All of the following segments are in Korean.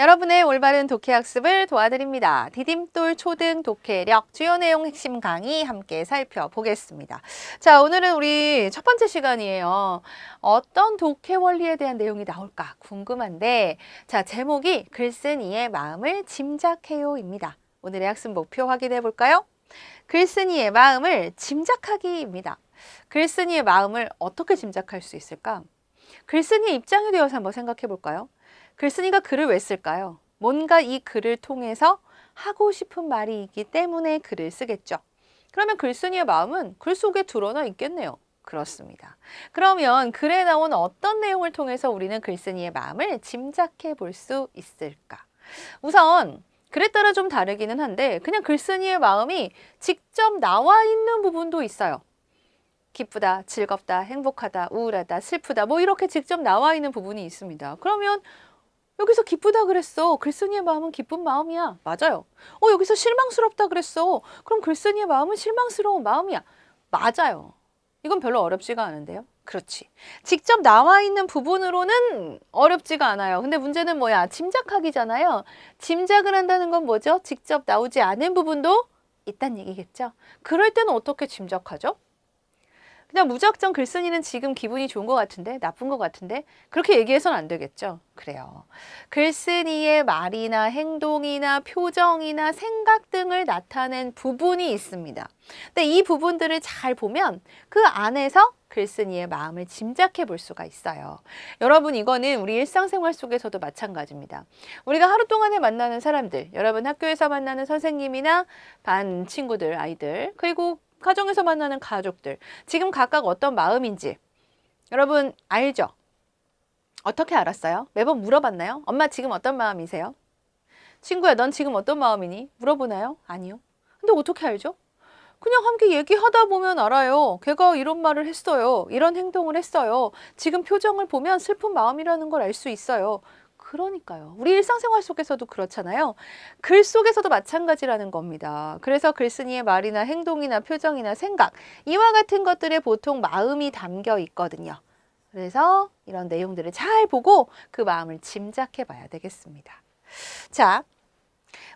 여러분의 올바른 독해 학습을 도와드립니다. 디딤돌 초등 독해력 주요 내용 핵심 강의 함께 살펴보겠습니다. 자, 오늘은 우리 첫 번째 시간이에요. 어떤 독해 원리에 대한 내용이 나올까 궁금한데, 자, 제목이 글쓴이의 마음을 짐작해요입니다. 오늘의 학습 목표 확인해 볼까요? 글쓴이의 마음을 짐작하기입니다. 글쓴이의 마음을 어떻게 짐작할 수 있을까? 글쓴이의 입장이 되어서 한번 생각해 볼까요? 글쓴이가 글을 왜 쓸까요? 뭔가 이 글을 통해서 하고 싶은 말이 있기 때문에 글을 쓰겠죠. 그러면 글쓴이의 마음은 글 속에 드러나 있겠네요. 그렇습니다. 그러면 글에 나온 어떤 내용을 통해서 우리는 글쓴이의 마음을 짐작해 볼 수 있을까? 우선 글에 따라 좀 다르기는 한데 그냥 글쓴이의 마음이 직접 나와 있는 부분도 있어요. 기쁘다, 즐겁다, 행복하다, 우울하다, 슬프다 뭐 이렇게 직접 나와 있는 부분이 있습니다. 그러면 여기서 기쁘다 그랬어. 글쓴이의 마음은 기쁜 마음이야. 맞아요. 어, 여기서 실망스럽다 그랬어. 그럼 글쓴이의 마음은 실망스러운 마음이야. 맞아요. 이건 별로 어렵지가 않은데요. 그렇지. 직접 나와 있는 부분으로는 어렵지가 않아요. 근데 문제는 뭐야? 짐작하기잖아요. 짐작을 한다는 건 뭐죠? 직접 나오지 않은 부분도 있단 얘기겠죠. 그럴 때는 어떻게 짐작하죠? 그냥 무작정 글쓴이는 지금 기분이 좋은 것 같은데 나쁜 것 같은데 그렇게 얘기해서는 안 되겠죠. 그래요. 글쓴이의 말이나 행동이나 표정이나 생각 등을 나타낸 부분이 있습니다. 근데 이 부분들을 잘 보면 그 안에서 글쓴이의 마음을 짐작해 볼 수가 있어요. 여러분 이거는 우리 일상생활 속에서도 마찬가지입니다. 우리가 하루 동안에 만나는 사람들, 여러분 학교에서 만나는 선생님이나 반 친구들, 아이들, 그리고 가정에서 만나는 가족들, 지금 각각 어떤 마음인지 여러분 알죠? 어떻게 알았어요? 매번 물어봤나요? 엄마 지금 어떤 마음이세요? 친구야, 넌 지금 어떤 마음이니? 물어보나요? 아니요. 근데 어떻게 알죠? 그냥 함께 얘기하다 보면 알아요. 걔가 이런 말을 했어요. 이런 행동을 했어요. 지금 표정을 보면 슬픈 마음이라는 걸 알 수 있어요. 그러니까요. 우리 일상생활 속에서도 그렇잖아요. 글 속에서도 마찬가지라는 겁니다. 그래서 글쓴이의 말이나 행동이나 표정이나 생각, 이와 같은 것들에 보통 마음이 담겨 있거든요. 그래서 이런 내용들을 잘 보고 그 마음을 짐작해 봐야 되겠습니다. 자,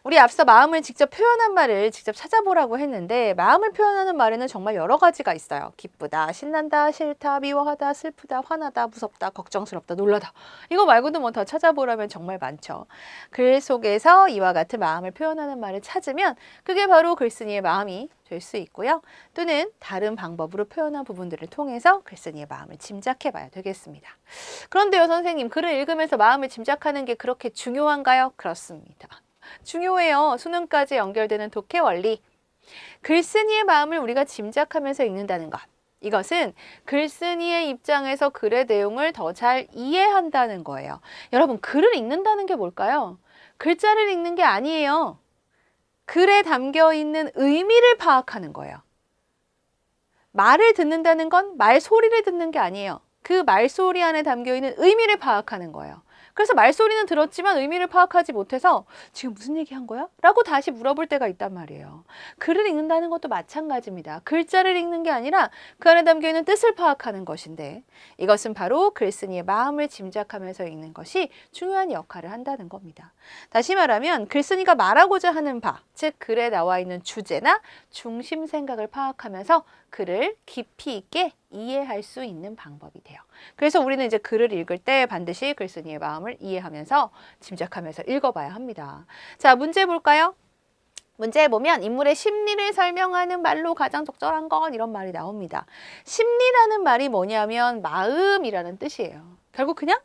우리 앞서 마음을 직접 표현한 말을 직접 찾아보라고 했는데 마음을 표현하는 말에는 정말 여러 가지가 있어요. 기쁘다, 신난다, 싫다, 미워하다, 슬프다, 화나다, 무섭다, 걱정스럽다, 놀라다. 이거 말고도 뭐 더 찾아보라면 정말 많죠. 글 속에서 이와 같은 마음을 표현하는 말을 찾으면 그게 바로 글쓴이의 마음이 될 수 있고요. 또는 다른 방법으로 표현한 부분들을 통해서 글쓴이의 마음을 짐작해 봐야 되겠습니다. 그런데요, 선생님, 글을 읽으면서 마음을 짐작하는 게 그렇게 중요한가요? 그렇습니다. 중요해요. 수능까지 연결되는 독해 원리. 글쓴이의 마음을 우리가 짐작하면서 읽는다는 것. 이것은 글쓴이의 입장에서 글의 내용을 더 잘 이해한다는 거예요. 여러분, 글을 읽는다는 게 뭘까요? 글자를 읽는 게 아니에요. 글에 담겨 있는 의미를 파악하는 거예요. 말을 듣는다는 건 말 소리를 듣는 게 아니에요. 그 말소리 안에 담겨 있는 의미를 파악하는 거예요. 그래서 말소리는 들었지만 의미를 파악하지 못해서 지금 무슨 얘기 한 거야? 라고 다시 물어볼 때가 있단 말이에요. 글을 읽는다는 것도 마찬가지입니다. 글자를 읽는 게 아니라 그 안에 담겨 있는 뜻을 파악하는 것인데 이것은 바로 글쓴이의 마음을 짐작하면서 읽는 것이 중요한 역할을 한다는 겁니다. 다시 말하면 글쓴이가 말하고자 하는 바, 즉 글에 나와 있는 주제나 중심 생각을 파악하면서 글을 깊이 있게 이해할 수 있는 방법이 돼요. 그래서 우리는 이제 글을 읽을 때 반드시 글쓴이의 마음을 이해하면서 짐작하면서 읽어봐야 합니다. 자, 문제 볼까요? 문제에 보면 인물의 심리를 설명하는 말로 가장 적절한 건 이런 말이 나옵니다. 심리라는 말이 뭐냐면 마음이라는 뜻이에요. 결국 그냥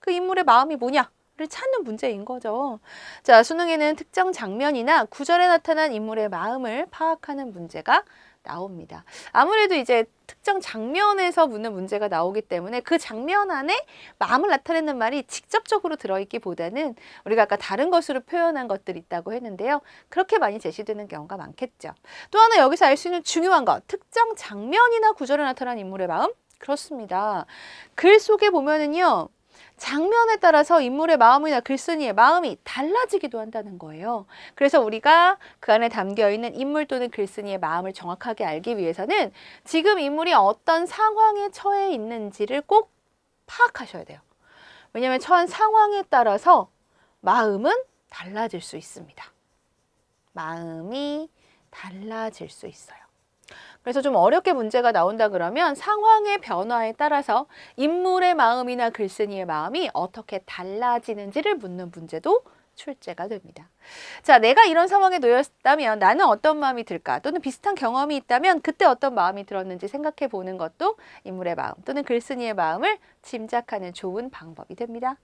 그 인물의 마음이 뭐냐? 를 찾는 문제인 거죠. 자, 수능에는 특정 장면이나 구절에 나타난 인물의 마음을 파악하는 문제가 나옵니다. 아무래도 이제 특정 장면에서 묻는 문제가 나오기 때문에 그 장면 안에 마음을 나타내는 말이 직접적으로 들어있기보다는 우리가 아까 다른 것으로 표현한 것들이 있다고 했는데요. 그렇게 많이 제시되는 경우가 많겠죠. 또 하나 여기서 알 수 있는 중요한 것, 특정 장면이나 구절에 나타난 인물의 마음? 그렇습니다. 글 속에 보면은요. 장면에 따라서 인물의 마음이나 글쓴이의 마음이 달라지기도 한다는 거예요. 그래서 우리가 그 안에 담겨 있는 인물 또는 글쓴이의 마음을 정확하게 알기 위해서는 지금 인물이 어떤 상황에 처해 있는지를 꼭 파악하셔야 돼요. 왜냐하면 처한 상황에 따라서 마음은 달라질 수 있습니다. 마음이 달라질 수 있어요. 그래서 좀 어렵게 문제가 나온다 그러면 상황의 변화에 따라서 인물의 마음이나 글쓴이의 마음이 어떻게 달라지는지를 묻는 문제도 출제가 됩니다. 자, 내가 이런 상황에 놓였다면 나는 어떤 마음이 들까? 또는 비슷한 경험이 있다면 그때 어떤 마음이 들었는지 생각해 보는 것도 인물의 마음 또는 글쓴이의 마음을 짐작하는 좋은 방법이 됩니다.